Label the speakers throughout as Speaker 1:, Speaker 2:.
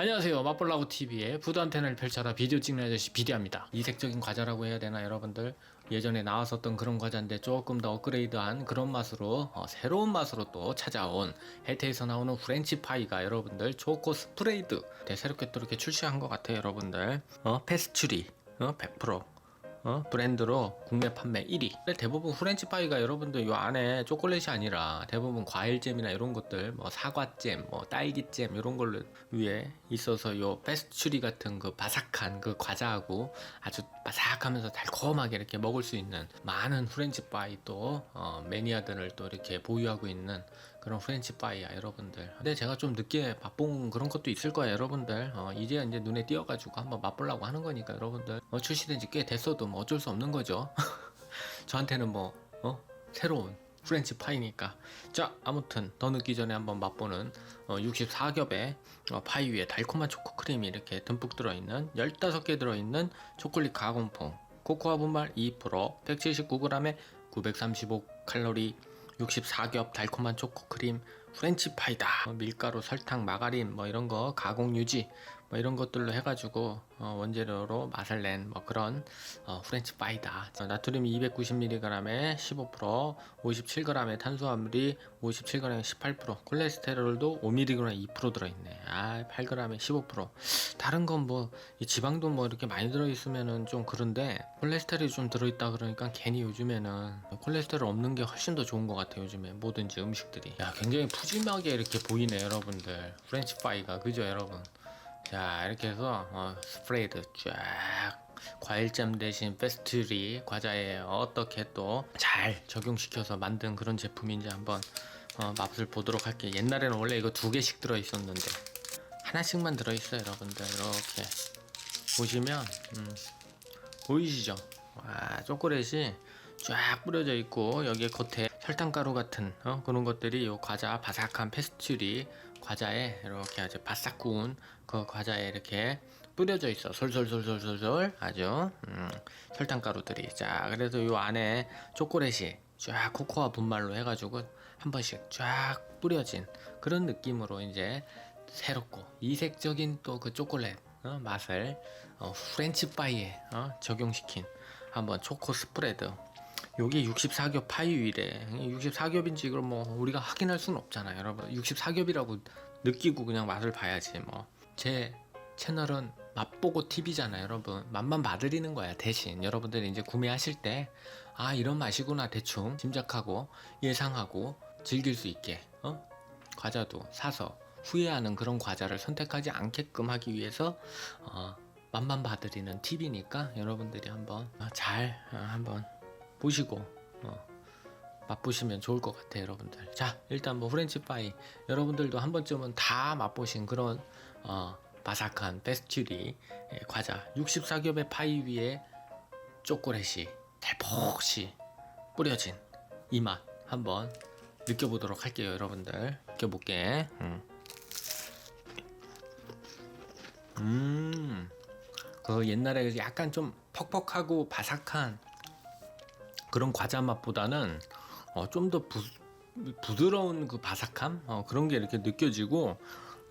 Speaker 1: 안녕하세요. 맛볼라고 TV의 부두 안테나를 펼쳐라 비디오 찍는 아저씨 비디오입니다. 이색적인 과자라고 해야 되나 여러분들? 예전에 나왔었던 그런 과자인데 조금 더 업그레이드한 그런 맛으로 어, 새로운 맛으로 또 찾아온 헬테에서 나오는 프렌치 파이가 여러분들 초코 스프레이드 네, 새롭게 또 이렇게 출시한 것 같아요 여러분들. 어 페스츄리 어, 100% 어? 브랜드로 국내 판매 1위. 근데 대부분 프렌치파이가 여러분들 요 안에 초콜릿이 아니라 대부분 과일잼이나 이런 것들, 뭐 사과잼, 뭐 딸기잼 이런 걸로 위에 있어서 요 페스츄리 같은 그 바삭한 그 과자하고 아주 바삭하면서 달콤하게 이렇게 먹을 수 있는 많은 프렌치파이 또 어, 매니아들을 또 이렇게 보유하고 있는 그런 프렌치 파이야 여러분들. 근데 제가 좀 늦게 맛본 그런 것도 있을 거예요 여러분들. 어, 이제 이제 눈에 띄어가지고 한번 맛보려고 하는 거니까 여러분들 어, 출시된 지 꽤 됐어도 뭐 어쩔 수 없는 거죠. 저한테는 뭐 어? 새로운 프렌치 파이니까. 자, 아무튼 더 늦기 전에 한번 맛보는 어, 64겹의 어, 파이 위에 달콤한 초코 크림이 이렇게 듬뿍 들어있는 15개 들어있는 초콜릿 가공품. 코코아 분말 2%, 179g에 935칼로리, 64겹 달콤한 초코 크림, 프렌치 파이다. 어, 밀가루, 설탕, 마가린 뭐 이런 거 가공 유지 뭐 이런 것들로 해가지고 어, 원재료로 맛을 낸 뭐 그런 어, 프렌치 파이다. 어, 나트륨이 290mg에 15%, 57g의 탄수화물이 57g에 18%, 콜레스테롤도 5mg에 2% 들어있네. 아, 8g에 15%. 다른 건뭐 지방도 뭐 이렇게 많이 들어있으면은 좀 그런데 콜레스테롤이 좀 들어있다 그러니까 괜히 요즘에는 콜레스테롤 없는 게 훨씬 더 좋은 것 같아요. 요즘에 뭐든지 음식들이. 야, 굉장히 푸짐하게 이렇게 보이네, 여러분들. 프렌치 파이가 그죠, 여러분? 자 이렇게 해서 어, 스프레이드 쫙 과일잼 대신 페스츄리 과자에 어떻게 또 잘 적용시켜서 만든 그런 제품인지 한번 어, 맛을 보도록 할게요 옛날에는 원래 이거 두 개씩 들어있었는데 하나씩만 들어있어요 여러분들 이렇게 보시면 음, 보이시죠 와 초콜릿이 쫙 뿌려져 있고 여기에 겉에 설탕가루 같은 어, 그런 것들이 요 과자 바삭한 페스츄리 과자에 이렇게 아주 바싹 구운 그 과자에 이렇게 뿌려져 있어. 솔솔솔솔솔솔 아주 음, 설탕가루들이 자 그래서 요 안에 초콜릿이 쫙 코코아 분말로 해가지고 한 번씩 쫙 뿌려진 그런 느낌으로 이제 새롭고 이색적인 또 그 초콜릿 어, 맛을 어, 프렌치 파이에 어, 적용시킨 한번 초코 스프레드 요게 64겹 파이위래. 64겹인지 이걸 뭐 우리가 확인할 수는 없잖아요 여러분. 64겹이라고 느끼고 그냥 맛을 봐야지 뭐. 제 채널은 맛보고 TV잖아요 여러분. 맛만 봐드리는 거야 대신. 여러분들이 이제 구매하실 때 아 이런 맛이구나 대충 짐작하고 예상하고 즐길 수 있게 어? 과자도 사서 후회하는 그런 과자를 선택하지 않게끔 하기 위해서 어, 맛만 봐드리는 TV니까 여러분들이 한번 어, 잘 어, 한번 보시고 어, 맛보시면 좋을 것 같아요 여러분들. 자 일단 뭐 프렌치 파이. 여러분들도 한 번쯤은 다 맛보신 그런 어, 바삭한 페스츄리 예, 과자. 64겹의 파이 위에 초콜릿이 달폭시 뿌려진 이 맛 한번 느껴보도록 할게요 여러분들. 느껴볼게. 음. 음. 그 옛날에 약간 좀 퍽퍽하고 바삭한 그런 과자 맛보다는 어, 좀 더 부드러운 그 바삭함? 어, 그런 게 이렇게 느껴지고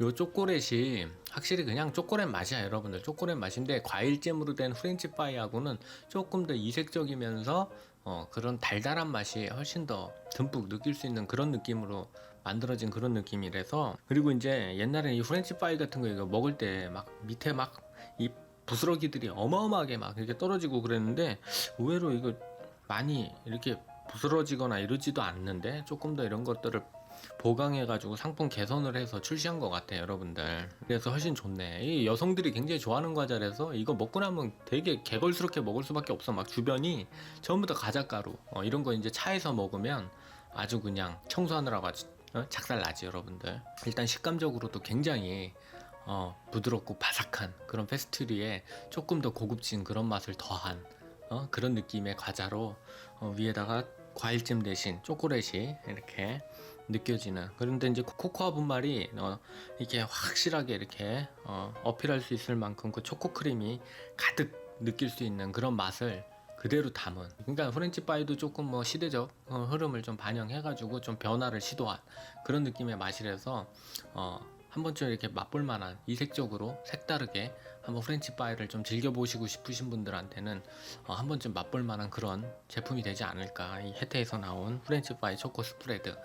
Speaker 1: 요 초콜릿이 확실히 그냥 초콜릿 맛이야 여러분들. 초콜릿 맛인데 과일잼으로 된 프렌치 파이하고는 조금 더 이색적이면서 어, 그런 달달한 맛이 훨씬 더 듬뿍 느낄 수 있는 그런 느낌으로 만들어진 그런 느낌이라서. 그리고 이제 옛날에 이 프렌치 파이 같은 거 이거 먹을 때 막 밑에 막 이 부스러기들이 어마어마하게 막 이렇게 떨어지고 그랬는데 의외로 이거 많이 이렇게 부스러지거나 이러지도 않는데 조금 더 이런 것들을 보강해가지고 상품 개선을 해서 출시한 것 같아요, 여러분들. 그래서 훨씬 좋네. 이 여성들이 굉장히 좋아하는 과자라서 이거 먹고 나면 되게 개걸스럽게 먹을 수밖에 없어. 막 주변이 전부 다 과자가루. 어, 이런 거 이제 차에서 먹으면 아주 그냥 청소하느라고 아주 어? 작살 나지, 여러분들. 일단 식감적으로도 굉장히 어, 부드럽고 바삭한 그런 페스트리에 조금 더 고급진 그런 맛을 더한 어, 그런 느낌의 과자로 어, 위에다가 과일잼 대신 초콜릿이 이렇게 느껴지는. 그런데 이제 코코아 분말이 어, 이게 확실하게 이렇게 어, 어필할 수 있을 만큼 그 초코 크림이 가득 느낄 수 있는 그런 맛을 그대로 담은. 그러니까 프렌치 파이도 조금 뭐 시대적 어, 흐름을 좀 반영해 가지고 좀 변화를 시도한 그런 느낌의 맛이라서 어, 한 번쯤 이렇게 맛볼 만한 이색적으로 색다르게 한번 프렌치 파이를 좀 즐겨보시고 싶으신 분들한테는 어, 한 번쯤 맛볼 만한 그런 제품이 되지 않을까. 이 혜태에서 나온 프렌치 파이 초코 스프레드.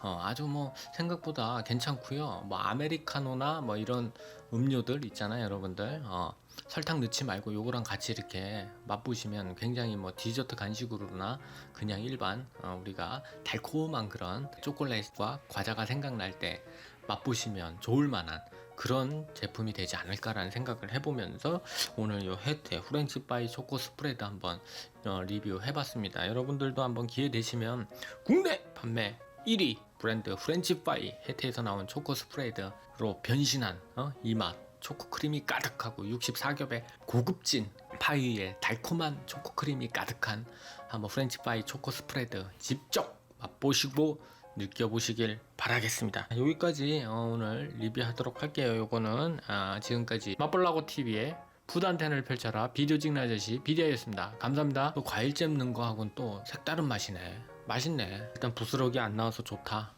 Speaker 1: 어, 아주 뭐 생각보다 괜찮고요. 뭐 아메리카노나 뭐 이런 음료들 있잖아요 여러분들. 어, 설탕 넣지 말고 요거랑 같이 이렇게 맛보시면 굉장히 뭐 디저트 간식으로나 그냥 일반 어, 우리가 달콤한 그런 초콜릿과 과자가 생각날 때 맛보시면 좋을 만한 그런 제품이 되지 않을까라는 생각을 해보면서 오늘 요 혜태 후렌치 파이 초코 스프레드 한번 어, 리뷰해봤습니다. 여러분들도 한번 기회 되시면 국내 판매 1위 브랜드 후렌치 파이 혜태에서 나온 초코 스프레드로 변신한 어? 이맛 초코 크림이 가득하고 64겹의 고급진 파이에 달콤한 초코 크림이 가득한 한번 프렌치 파이 초코 스프레드 직접 맛보시고 느껴보시길 바라겠습니다. 여기까지 어, 오늘 리뷰하도록 할게요. 요거는 아, 지금까지 맛볼라고 TV의 푸단텐을 펼쳐라 비디오 찍는 아저씨 비디오였습니다. 감사합니다. 또 과일 잼 넣은 거하고는 또 색다른 맛이네. 맛있네. 일단 부스러기 안 나와서 좋다.